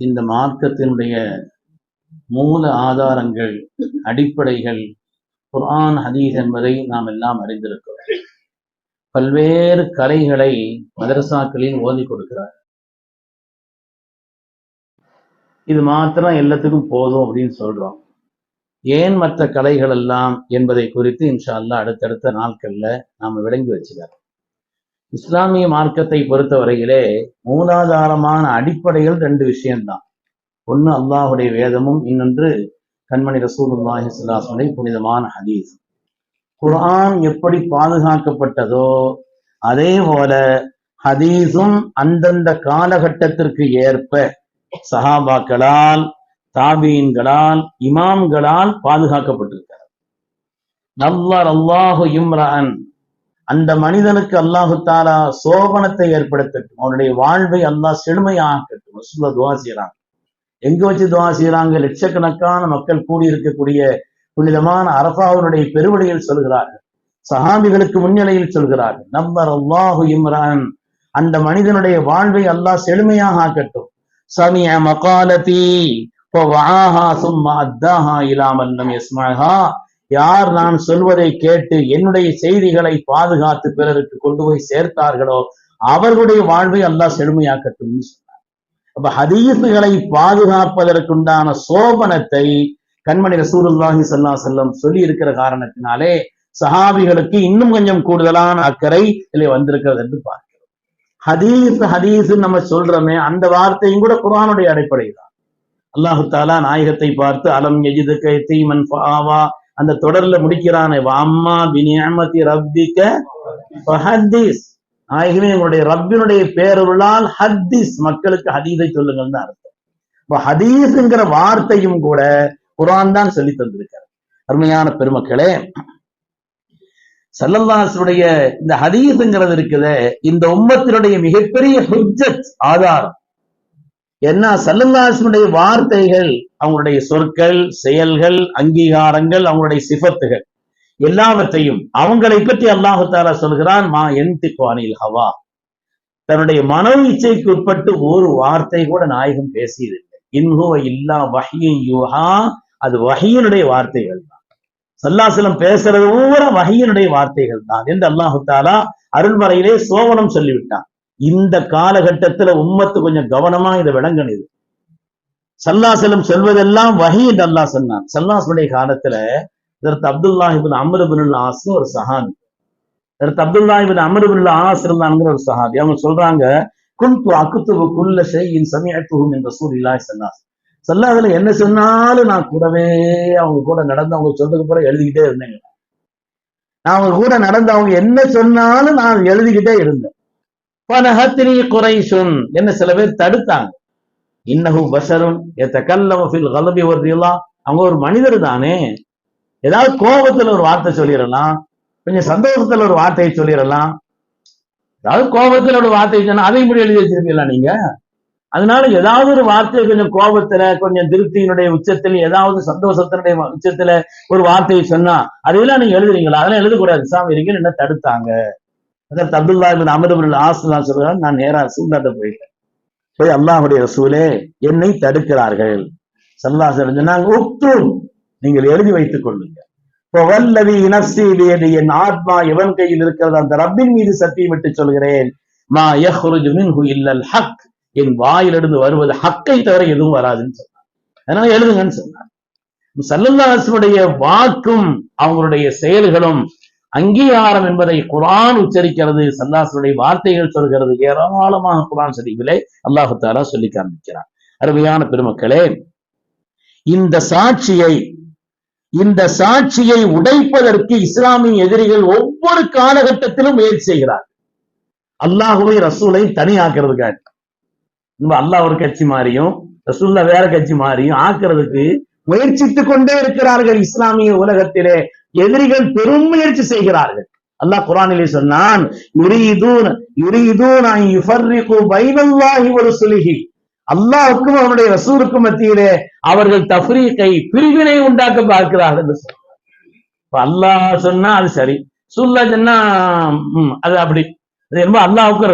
இந்த மார்க்கத்தினுடைய மூல ஆதாரங்கள் அடிப்படைகள் குர்ஆன் ஹதீஸ் என்பதை நாம் எல்லாம் அறிந்திருக்கிறோம். பல்வேறு கலைகளை மதரசாக்களில் ஓதி கொடுக்கிறார். இது மாத்திரம் எல்லாத்துக்கும் போதும் அப்படின்னு சொல்றோம். ஏன் மற்ற கலைகள் எல்லாம் என்பதை குறித்து இன்ஷா அடுத்தடுத்த நாட்கள்ல நாம விளங்கி வச்சுக்கிறோம் இஸ்லாமிய மார்க்கத்தை பொறுத்தவரையிலே மூலாதாரமான அடிப்படைகள் ரெண்டு விஷயம்தான். ஒன்று அல்லாஹுடைய வேதமும் இன்னொன்று கண்மணி ரசூலுல்லாஹி புனிதமான ஹதீஸ். குர்ஆன் எப்படி பாதுகாக்கப்பட்டதோ அதே போல ஹதீஸும் அந்தந்த காலகட்டத்திற்கு ஏற்ப சஹாபாக்களால் தாபீன்களால் இமாம்களால் பாதுகாக்கப்பட்டிருக்கிறார் நல்லார் அல்லாஹு இம்ரான் அந்த மனிதனுக்கு அல்லாஹு தாலா சோபனத்தை ஏற்படுத்தட்டும். அவனுடைய வாழ்வை அல்லாஹ் செழுமையாக்கட்டும். ரசூலுல்லாஹ் துவா செய்யறாங்க எங்க வச்சு துவா செய்யறாங்க லட்சக்கணக்கான மக்கள் கூடியிருக்கக்கூடிய புனிதமான அரபாவுடைய பெருவழியில் சொல்கிறார்கள். சஹாபிகளுக்கு முன்னிலையில் சொல்கிறார்கள். நம்பர் அல்லாஹு இம்ரான். அந்த மனிதனுடைய வாழ்வை அல்லாஹ் செழுமையாக ஆக்கட்டும். சமிய மகாலதி சும்மா அத்தாஹா இலாமல் நம் யஸ்மஹா. யார் நான் சொல்வதை கேட்டு என்னுடைய செய்திகளை பாதுகாத்து பிறருக்கு கொண்டு போய் சேர்த்தார்களோ அவர்களுடைய வாழ்வை அல்லாஹ் செழுமையாக்கட்டும் சொன்னார். அப்ப ஹதீசுகளை பாதுகாப்பதற்குண்டான சோபனத்தை கண்மணி ரசூருல்லாஹி சல்லா செல்லம் சொல்லி இருக்கிற காரணத்தினாலே சஹாபிகளுக்கு இன்னும் கொஞ்சம் கூடுதலான அக்கறை இதில் வந்திருக்கிறது என்று பார்க்கிறோம். ஹதீஸ் ஹதீஸ் நம்ம சொல்றோமே அந்த வார்த்தையும் கூட குரானுடைய அடிப்படை தான் அல்லாஹு தாலா நாயகத்தை பார்த்து அலம் எஜிதுக்க தீமன் அந்த தொடர்ல முடிக்கிறானே வாம்மா பினியமதி ரப்பிக்க ஹத்தீஸ். நாயகமே உங்களுடைய ரப்பினுடைய பேரருளால் ஹத்தீஸ். மக்களுக்கு ஹதீஸை சொல்லுங்கள் தான் அர்த்தம். இப்ப ஹதீஸ்ங்கிற வார்த்தையும் கூட குரான் தான் சொல்லி தந்திருக்காரு அருமையான பெருமக்களே சல்லல்லாசுடைய இந்த ஹதீஸ்ங்கிறது இருக்குது இந்த உம்மத்தினுடைய மிகப்பெரிய ஹுஜ்ஜத் ஆதாரம். என்ன? சல்லல்லாசுடைய வார்த்தைகள் அவங்களுடைய சொற்கள் செயல்கள் அங்கீகாரங்கள் அவங்களுடைய சிபத்துகள் எல்லாவற்றையும் அவங்களை பற்றி அல்லாஹு தாலா சொல்கிறான் மா என் ஹவா. தன்னுடைய மனோ இச்சைக்கு உட்பட்டு ஒரு வார்த்தை கூட நாயகம் பேசியதில்லை. இன்ஹோ இல்லா வஹியின் யூஹா அது வஹியனுடைய வார்த்தைகள் தான். சல்லாசலம் பேசுறது பூரா வகையினுடைய வார்த்தைகள் தான் என்று அல்லாஹு தாலா அருள்மறையிலே சோவனம் சொல்லிவிட்டான். இந்த காலகட்டத்துல உம்மத்து கொஞ்சம் கவனமா இதை விளங்கணுது சல்லா சல்லாசலம் செல்வதெல்லாம் வகை என்று அல்லா சொன்னான். சல்லாசனுடைய காலத்துல இதற்கு அப்துல்லாஹிபின் அமருபின் ஆசு ஒரு சஹாபி. இதற்கு அப்துல்லாஹிபின் அமருபின் ஆஸ் இருந்தாங்கிற ஒரு சஹாபி. அவங்க சொல்றாங்க குன்து அக்குத்துவு குல்ல ஷையின் சமிஅத்துஹும் என்ற ரசூலில்லாஹி சல்லாஸ் சல்லாஹ்ல என்ன சொன்னாலும் நான் கூடவே அவங்க கூட நடந்து அவங்க சொல்றதுக்கு பிறகு எழுதிக்கிட்டே இருந்தேங்க நான் அவங்க கூட நடந்து அவங்க என்ன சொன்னாலும் நான் எழுதிக்கிட்டே இருந்தேன். பனஹத்ரி குறைசுன் என்ன சில பேர் தடுத்தாங்க. இன்னஹு பஷருன் எத்தகல்லம ஃபில் கலபி வர்தியல்லா. அவங்க ஒரு மனிதர் தானே. ஏதாவது கோபத்துல ஒரு வார்த்தை சொல்லிடலாம். கொஞ்சம் சந்தோஷத்துல ஒரு வார்த்தையை சொல்லிடலாம். ஏதாவது கோபத்துல ஒரு வார்த்தை சொன்னா அதை முடி எழுதி வச்சிருக்கீங்களா நீங்க? அதனால ஏதாவது ஒரு வார்த்தையை கொஞ்சம் கோபத்துல கொஞ்சம் திருப்தியினுடைய உச்சத்தில் ஏதாவது சந்தோஷத்தினுடைய உச்சத்துல ஒரு வார்த்தையை சொன்னா அதையெல்லாம் நீங்க எழுதுறீங்களா? அதெல்லாம் எழுதக்கூடாது. சாமி இருக்கீங்க என்ன தடுத்தாங்க? அதற்கு அப்துல்லா இபின் அமருபின் ஆசுதான் சொல்றாங்க நான் நேரா ரசூல்லாட்ட போயிட்டேன். போய் அல்லாஹுடைய ரசூலே என்னை தடுக்கிறார்கள். சல்லா சொன்னாங்க உக்தும் நீங்கள் எழுதி வைத்துக் கொள்ளுங்க இப்போ வல்லவி நப்சி பியதி என் ஆத்மா எவன் கையில் இருக்கிறது அந்த ரப்பின் மீது சத்தியம் விட்டு சொல்கிறேன். மா யஹ்ருஜு மின்ஹு இல்லல் ஹக். என் வாயிலிருந்து வருவது ஹக்கை தவிர எதுவும் வராதுன்னு சொன்னார். அதனால எழுதுங்கன்னு சொன்னார். சல்லுல்லாசுடைய வாக்கும் அவங்களுடைய செயல்களும் அங்கீகாரம் என்பதை குரான் உச்சரிக்கிறது சல்லாசுடைய வார்த்தைகள் சொல்கிறது ஏராளமாக குரான் சரிவிலே அல்லாஹு தாலா சொல்லி காண்பிக்கிறார் அருமையான பெருமக்களே இந்த சாட்சியை இந்த சாட்சியை உடைப்பதற்கு இஸ்லாமிய எதிரிகள் ஒவ்வொரு காலகட்டத்திலும் முயற்சி செய்கிறார் அல்லாஹுவை ரசூலை தனியாக்குறதுக்காக. நம்ம அல்லாஹ் ஒரு கட்சி மாறியும் ரசூல்லா வேற கட்சி மாறியும் ஆக்குறதுக்கு முயற்சித்துக் கொண்டே இருக்கிறார்கள் இஸ்லாமிய உலகத்திலே. எதிரிகள் பெரும் முயற்சி செய்கிறார்கள். அல்லாஹ் குரானிலே சொன்னான் யுரீதூன் யுரீதூன் அன் அவனுடைய ரசூருக்கும் மத்தியிலே அவர்கள் தஃப்ரீக்கை பிரிவினை உண்டாக்க பார்க்கிறார்கள் என்று சொன்னார். அல்லாஹ் சொன்னா அது சரி. சுல்லா சொன்னா அது அப்படி. அது என்னமோ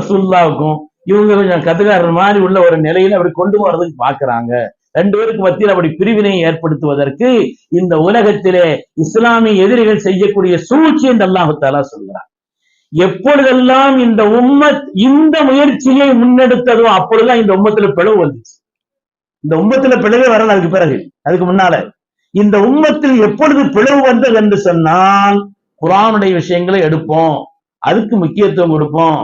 ரசூல்லாவுக்கும் இவங்க கொஞ்சம் கத்துக்காரர் மாதிரி உள்ள ஒரு நிலையில அப்படி கொண்டு போறதுக்கு பாக்குறாங்க ரெண்டு பேருக்கு மத்தியில் அப்படி பிரிவினை ஏற்படுத்துவதற்கு இந்த உலகத்திலே இஸ்லாமிய எதிரிகள் செய்யக்கூடிய சூழ்ச்சி என்று அல்லாஹாலா சொல்கிறார் எப்பொழுதெல்லாம் இந்த உம்மத் இந்த முயற்சியை முன்னெடுத்ததோ அப்பொழுதுதான் இந்த உம்மத்துல பிளவு வந்துச்சு. இந்த உம்மத்துல பிளவே வரல அதுக்கு பிறகு. அதுக்கு முன்னால. இந்த உம்மத்தில் எப்பொழுது பிளவு வந்தது என்று சொன்னால் குரானுடைய விஷயங்களை எடுப்போம். அதுக்கு முக்கியத்துவம் கொடுப்போம்.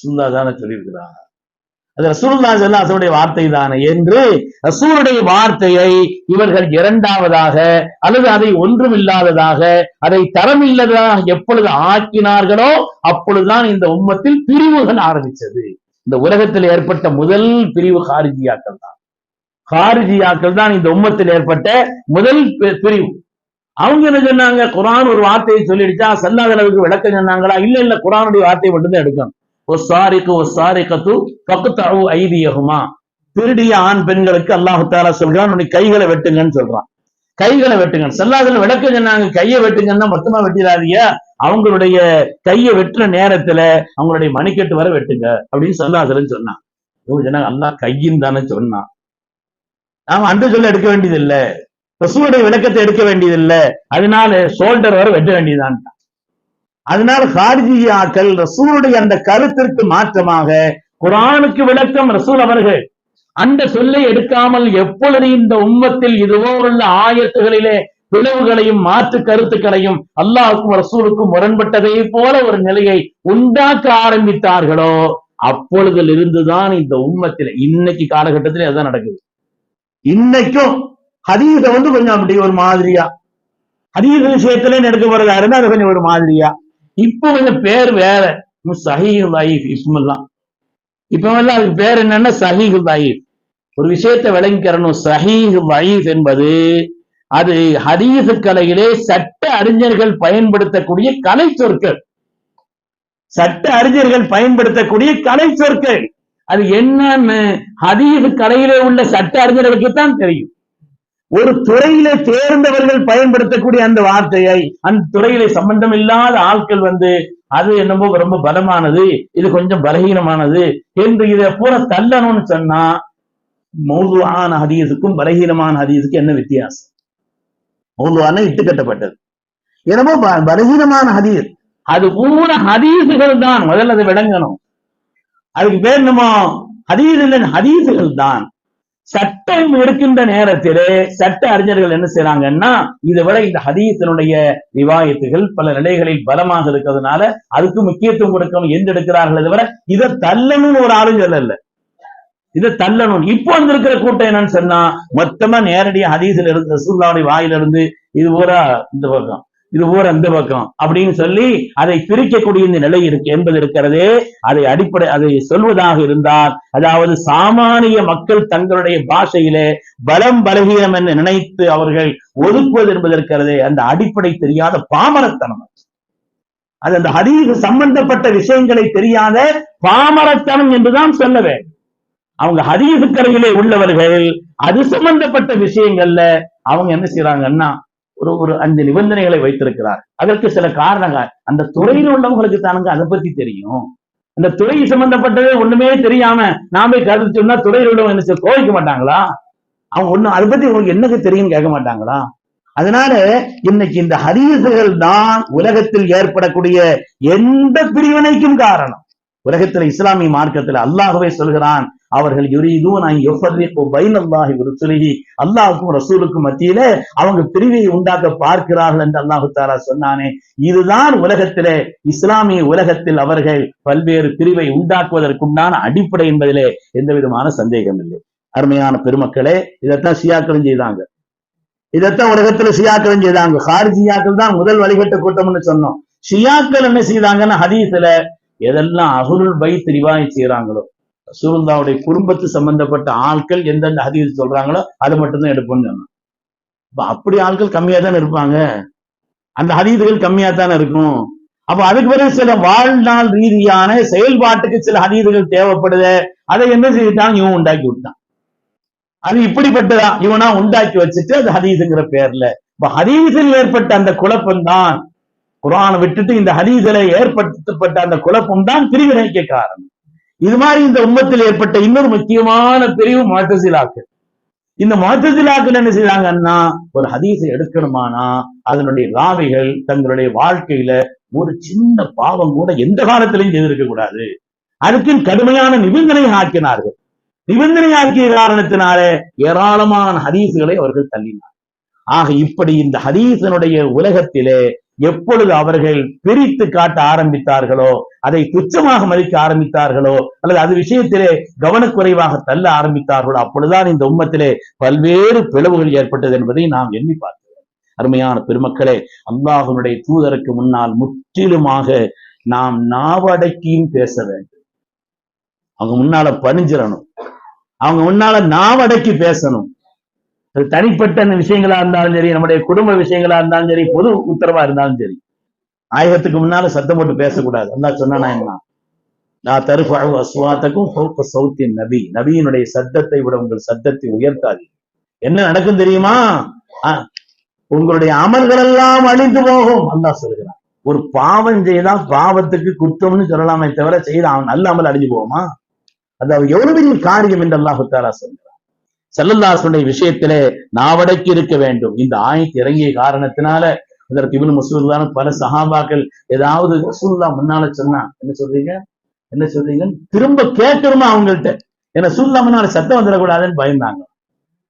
சுந்தா தானே சொல்லியிருக்கிறார். அது ரசூல்லா அதனுடைய வார்த்தை தானே என்று ரசூலுடைய வார்த்தையை இவர்கள் இரண்டாவதாக அல்லது அதை ஒன்றுமில்லாததாக அதை தரமில்லாததாக எப்பொழுது ஆக்கினார்களோ அப்பொழுதுதான் இந்த உம்மத்தில் பிரிவுகள் ஆரம்பிச்சது. இந்த உலகத்தில் ஏற்பட்ட முதல் பிரிவு ஹாரிஜியாக்கள் தான். ஹாரிஜியாக்கள் தான் இந்த உம்மத்தில் ஏற்பட்ட முதல் பிரிவு. அவங்க என்ன சொன்னாங்க? குரான் ஒரு வார்த்தையை சொல்லிடுச்சா? சல்லாத அளவுக்கு விளக்கம் சொன்னாங்களா? இல்ல இல்ல குரானுடைய வார்த்தையை மட்டும்தான் எடுக்கணும். ஒரு சாரிக்கு பக்குத்தாவு ஐதியகுமா. திருடிய ஆண் பெண்களுக்கு அல்லாஹு தாலா சொல்கிறான் உன்னை கைகளை வெட்டுங்கன்னு சொல்றான். கைகளை வெட்டுங்க சல்லாதுல விளக்கம் சொன்னாங்க கையை வெட்டுங்கன்னா மொத்தமா வெட்டிடாதீங்க. அவங்களுடைய கையை வெட்டுற நேரத்துல அவங்களுடைய மணிக்கட்டு வர வெட்டுங்க. அப்படின்னு சொல்லாதுன்னு சொன்னான். இவங்க சொன்னாங்க அல்லாஹ் கையின் தானே சொன்னான். நாம அன்று சொல்ல எடுக்க வேண்டியது இல்லை பசுவுடைய விளக்கத்தை எடுக்க வேண்டியது இல்லை அதனால ஷோல்டர் வர வெட்ட வேண்டியதுதான் அதனால ஹாரிஜியாக்கள் ரசூலுடைய அந்த கருத்திற்கு மாற்றமாக குரானுக்கு விளக்கம் ரசூல் அவர்கள் அந்த சொல்லை எடுக்காமல் எப்பொழுது இந்த உம்மத்தில் இதுவோ உள்ள ஆயத்துகளிலே பிளவுகளையும் மாற்று கருத்துக்களையும் அல்லாஹுக்கும் ரசூலுக்கும் முரண்பட்டதை போல ஒரு நிலையை உண்டாக்க ஆரம்பித்தார்களோ அப்பொழுதுல இருந்துதான் இந்த உம்மத்தில் இன்னைக்கு காலகட்டத்தில் அதுதான் நடக்குது. இன்னைக்கும் ஹதீஸ வந்து கொஞ்சம் அப்படி ஒரு மாதிரியா? ஹதீஸ் விஷயத்துல நடக்க போறதா இருந்தா அது கொஞ்சம் ஒரு மாதிரியா? இப்போ வந்து பேர் வேற. சஹீஹ் லைஃப் இப்பெல்லாம் இப்ப வந்து அதுக்கு பேர் என்னன்னா சஹீஹ் லைஃப் ஒரு விஷயத்தை விளங்கிக்கிறணும். சஹீஹ் லைஃப் என்பது அது ஹதீஸ் கலையிலே சட்ட அறிஞர்கள் பயன்படுத்தக்கூடிய கலை சொற்கள். சட்ட அறிஞர்கள் பயன்படுத்தக்கூடிய கலை சொற்கள். அது என்னன்னு ஹதீஸ் கலையிலே உள்ள சட்ட அறிஞர்களுக்கு தான் தெரியும். ஒரு துறையில தேர்ந்தவர்கள் பயன்படுத்தக்கூடிய அந்த வார்த்தையை அந்த துறையில சம்பந்தம் இல்லாத ஆட்கள் வந்து அது என்னமோ ரொம்ப பலமானது இது கொஞ்சம் பலகீனமானது என்று இதை பூரா தள்ளணும்னு சொன்னா மௌதுவான ஹதீஸுக்கும் பலகீனமான ஹதீஸுக்கும் என்ன வித்தியாசம்? மௌதுவான இட்டு கட்டப்பட்டது. என்னமோ பலகீனமான ஹதீஸ். அது பூரா ஹதீஸுகள் தான் முதல்ல அதை விளங்கணும். அதுக்கு பேர் நம்ம ஹதீஸ் இல்லை ஹதீஸுகள் தான். சட்டம் இருக்கின்ற நேரத்திலே சட்ட அறிஞர்கள் என்ன செய்யறாங்கன்னா இதை விட இந்த ஹதீஸினுடைய ரிவாயத்துகள் பல நிலைகளில் பலமாக இருக்கிறதுனால அதுக்கு முக்கியத்துவம் கொடுக்கணும் எந்த எடுக்கிறார்கள் தவிர இதை தள்ளணும்னு ஒரு ஆளும் சொல்லல. இதை தள்ளணும். இப்போ வந்திருக்கிற கூட்டம் என்னன்னு சொன்னா மொத்தமா நேரடியா ஹதீசில் இருந்து ரசூலுல்லாஹ்வுடைய வாயிலிருந்து இது பூரா இந்த பக்கம். இது பூரா அந்த பக்கம். அப்படின்னு சொல்லி அதை பிரிக்கக்கூடிய இந்த நிலை இருக்கு என்பது இருக்கிறதே. அதை அடிப்படை அதை சொல்வதாக இருந்தால் அதாவது சாமானிய மக்கள் தங்களுடைய பாஷையிலே பலம் பலகீனம் என்று நினைத்து அவர்கள் ஒதுக்குவது என்பது இருக்கிறது. அந்த அடிப்படை தெரியாத பாமரத்தனம். அது அந்த ஹதீஸ் சம்பந்தப்பட்ட விஷயங்களை தெரியாத பாமரத்தனம் என்றுதான் சொல்ல வேண்டும். அவங்க ஹதீஸ் கரையிலே உள்ளவர்கள் அது சம்பந்தப்பட்ட விஷயங்கள்ல அவங்க என்ன செய்யறாங்கன்னா ஒரு ஒரு அஞ்சு நிபந்தனைகளை வைத்திருக்கிறார். அதற்கு சில காரணங்கள். அந்த துறையில் உள்ளவங்களுக்கு தானுங்க அதை பத்தி தெரியும். அந்த துறை சம்பந்தப்பட்டது ஒண்ணுமே தெரியாம நாம கருத்து சொன்னா துறையில் உள்ளவங்க என்ன கோவிக்க மாட்டாங்களா? அவங்க ஒண்ணு அதை பத்தி உங்களுக்கு என்னக்கு தெரியும் கேட்க மாட்டாங்களா? அதனால இன்னைக்கு இந்த ஹதீசுகள் தான் உலகத்தில் ஏற்படக்கூடிய எந்த பிரிவினைக்கும் காரணம். உலகத்துல இஸ்லாமிய மார்க்கத்துல அல்லாஹ்வே சொல்கிறான் அவர்கள் யுரீதும் நான் எவ்வளவு பைனல்லாஹி வ ருசுலிஹி அல்லாஹ்வுக்கும் ரசூலுக்கும் மத்தியில அவங்க பிரிவை உண்டாக்க பார்க்கிறார்கள் என்று அல்லாஹு தாரா சொன்னானே. இதுதான் உலகத்திலே இஸ்லாமிய உலகத்தில் அவர்கள் பல்வேறு பிரிவை உண்டாக்குவதற்குண்டான அடிப்படை என்பதிலே எந்த விதமான சந்தேகம் இல்லை அருமையான பெருமக்களே இதைத்தான் சியாக்களும் செய்தாங்க. இதைத்தான் உலகத்துல சியாக்களும் செய்தாங்க. ஹாரிஜியாக்கள் தான் முதல் வழிகட்ட கூட்டம்னு சொன்னோம். ஷியாக்கள் என்ன செய்தாங்கன்னா ஹதீஸ்ல எதெல்லாம் அகுருள் பைத் ரிவாய் செய்யறாங்களோ ரசூலுல்லாவுடைய குடும்பத்து சம்பந்தப்பட்ட ஆட்கள் எந்தெந்த ஹதீஸ் சொல்றாங்களோ அதை மட்டும்தான் எடுப்போம்னு சொன்னோம் அப்ப அப்படி ஆட்கள் கம்மியா தானே இருப்பாங்க. அந்த ஹதீதுகள் கம்மியா தானே இருக்கும். அப்ப அதுக்கு பிறகு சில வாழ்நாள் ரீதியான செயல்பாட்டுக்கு சில ஹதீதுகள் தேவைப்படுது அதை என்ன செய்தான் இவன் உண்டாக்கி விட்டான். அது இப்படிப்பட்டதா? இவனா உண்டாக்கி வச்சுட்டு அது ஹதீஸுங்கிற பேர்ல. இப்ப ஹதீஸில் ஏற்பட்ட அந்த குழப்பம் தான் குரானை விட்டுட்டு இந்த ஹதீஸில் ஏற்படுத்தப்பட்ட அந்த குழப்பம் தான் பிரிவினைக்க காரணம். இது மாதிரி இந்த உம்மத்தில் ஏற்பட்ட இன்னொரு முக்கியமான பிரிவு மாத்தசிலாக்கள். இந்த மாத்தசிலாக்கள் என்ன செய்யறாங்கன்னா ஒரு ஹதீஸை எடுக்கணுமானா அதனுடைய ராவிகள் தங்களுடைய வாழ்க்கையில ஒரு சின்ன பாவம் கூட எந்த காலத்திலையும் செய்திருக்க கூடாது. அதுக்கு கடுமையான நிபந்தனை ஆக்கினார்கள். நிபந்தனை ஆக்கிய காரணத்தினாலே ஏராளமான ஹதீசுகளை அவர்கள் தள்ளினார் ஆக இப்படி இந்த ஹதீசனுடைய உலகத்திலே எப்பொழுது அவர்கள் பிரித்து காட்ட ஆரம்பித்தார்களோ அதை துச்சமாக மதிக்க ஆரம்பித்தார்களோ அல்லது அது விஷயத்திலே கவனக்குறைவாக தள்ள ஆரம்பித்தார்களோ அப்பொழுதுதான் இந்த உம்மத்திலே பல்வேறு பிளவுகள் ஏற்பட்டது என்பதை நாம் எண்ணி பார்க்கிறோம். அருமையான பெருமக்களே அல்லாஹனுடைய தூதருக்கு முன்னால் முற்றிலுமாக நாம் நாவடக்கியும் பேச வேண்டும். அவங்க முன்னால பணிஞ்சிடணும் அவங்க முன்னால நாவடக்கி பேசணும். தனிப்பட்ட விஷயங்களா இருந்தாலும் சரி நம்முடைய குடும்ப விஷயங்களா இருந்தாலும் சரி பொது உத்தரவா இருந்தாலும் சரி. ஆயுதத்துக்கு முன்னால சத்தம் போட்டு பேசக்கூடாது. அல்லா சொன்னா என்ன? நான் தருஃபு அஸ்வாத்தக்கும் சௌத்தின் நபி. நபியினுடைய சத்தத்தை விட உங்கள் சத்தத்தை உயர்த்தாது என்ன நடக்கும் தெரியுமா? உங்களுடைய அமல்கள் எல்லாம் அழிந்து போகும். அல்லா சொல்கிறான். ஒரு பாவம் செய்தா பாவத்துக்கு குற்றம்னு சொல்லலாமே தவிர செய்த அவன் நல்ல அமல் அழிஞ்சு போகுமா? அது அவன் எவ்வளவு பெரிய காரியம் என்று அல்லாஹு தாரா சொல்கிறான். செல்லல்லாசனுடைய விஷயத்திலே நாவடக்கி இருக்க வேண்டும். இந்த ஆயத்து இறங்கிய காரணத்தினால அதற்கு இவனு முஸ்லிம்லான பல சகாபாக்கள் ஏதாவது ரசூல்லா முன்னால சொன்னா என்ன சொல்றீங்க? என்ன சொல்றீங்க? திரும்ப கேட்கணுமா அவங்கள்ட்ட? ஏன்னா சூல்லா முன்னால சத்தம் வந்துடக்கூடாதுன்னு பயந்தாங்க.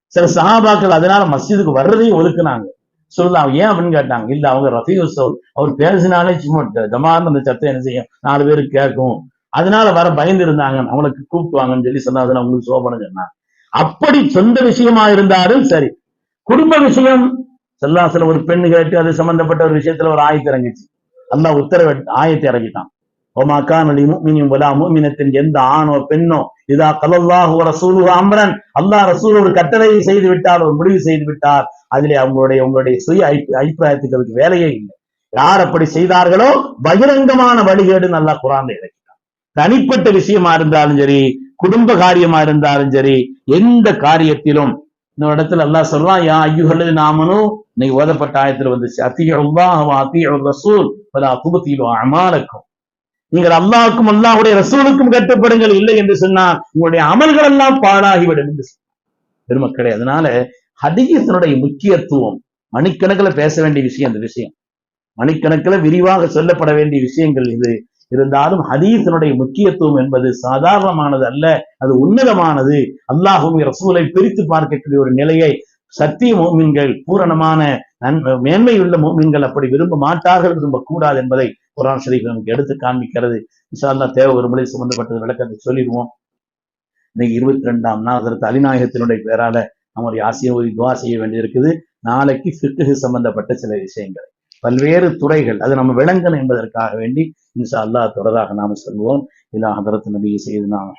சில சஹாபாக்கள் அதனால மஸ்ஜிதுக்கு வர்றதையும் ஒதுக்குனாங்க. சொல்லலாம் ஏன் அப்படின்னு கேட்டாங்க. இல்ல அவங்க ரஃபி உசோல் அவர் பேசினாலே சும்மா ஜமார்னு அந்த சத்தம் என்ன செய்யும்? நாலு பேருக்கு கேட்கும். அதனால வர பயந்து இருந்தாங்க அவங்களுக்கு கூப்பிடுவாங்கன்னு சொல்லி சொன்னா அதெல்லாம் உங்களுக்கு சோபனம் சொன்னாங்க. அப்படி சொந்த விஷயமா இருந்தாலும் சரி. குடும்ப விஷயம் செல்லாசல ஒரு பெண் கேட்டு அது சம்பந்தப்பட்ட ஒரு விஷயத்துல ஒரு ஆயத்தை இறங்கிச்சு அல்லாஹ் உத்தரவு ஆயத்தை இறங்கிட்டான் ஒமாக்கானலி மீனியும் வலா முக்மினத்தின் எந்த ஆணோ பெண்ணோ இதா கலல்லாஹு ரசூலு அம்ரன். அல்லாஹ் ரசூல் ஒரு கட்டளையை செய்து விட்டார் ஒரு முடிவு செய்து விட்டார். அதிலே அவங்களுடைய உங்களுடைய சுய அபிப்பிராயத்துக்கு அதுக்கு வேலையே இல்லை. யார் அப்படி செய்தார்களோ பகிரங்கமான வழிகேடு நல்லா குரான் இறக்கிட்டான். தனிப்பட்ட விஷயமா இருந்தாலும் சரி குடும்ப காரியமா இருந்தாலும் சரி எந்த காரியத்திலும் இந்த இடத்துல அல்லாஹ் சொல்றான் யா ஐயுகல்லது நாமனும் இன்னைக்கு ஓதப்பட்ட ஆயத்துல வந்துச்சு அத்தியுல்லாஹ் அத்தியு ரசூல் பல அமாலக்கும் நீங்கள் அல்லாவுக்கும் அல்லாவுடைய ரசூலுக்கும் கட்டுப்படுங்கள் இல்லை என்று சொன்னால் உங்களுடைய அமல்கள் எல்லாம் பாழாகிவிடும் என்று சொன்னார். பெருமக்களே அதனால ஹதீசனுடைய முக்கியத்துவம் மணிக்கணக்கில் பேச வேண்டிய விஷயம் அந்த விஷயம். மணிக்கணக்கில் விரிவாக சொல்லப்பட வேண்டிய விஷயங்கள் இது. இருந்தாலும் ஹதீஸினுடைய முக்கியத்துவம் என்பது சாதாரணமானது அல்ல அது உன்னதமானது. அல்லாஹும் ரசூலை பிரித்து பார்க்கக்கூடிய ஒரு நிலையை சத்திய மோமின்கள் பூரணமான நன்மை மேன்மையுள்ள மோமின்கள் அப்படி விரும்ப மாட்டார்கள் விரும்பக்கூடாது என்பதை குரான் ஷரீஃப் நமக்கு எடுத்து காண்பிக்கிறது. இன்ஷா அல்லாஹ் தேவை ஒரு முறை சம்பந்தப்பட்டது விளக்கத்தை சொல்லிடுவோம். இன்னைக்கு இருபத்தி ரெண்டாம் நாள் அதற்கு அலிநாயகத்தினுடைய பேரால நம்முடைய ஆசிய ஒரு துவா செய்ய வேண்டியிருக்குது. நாளைக்கு ஃபிக்கு சம்பந்தப்பட்ட சில விஷயங்கள். பல்வேறு துறைகள் அது நம்ம விளங்கணும் என்பதற்காக வேண்டி இன்ஷா அல்லாஹ் தொடராக நாம சொல்வோம் இல்லா ஹதரத் நபி செய்து நாம்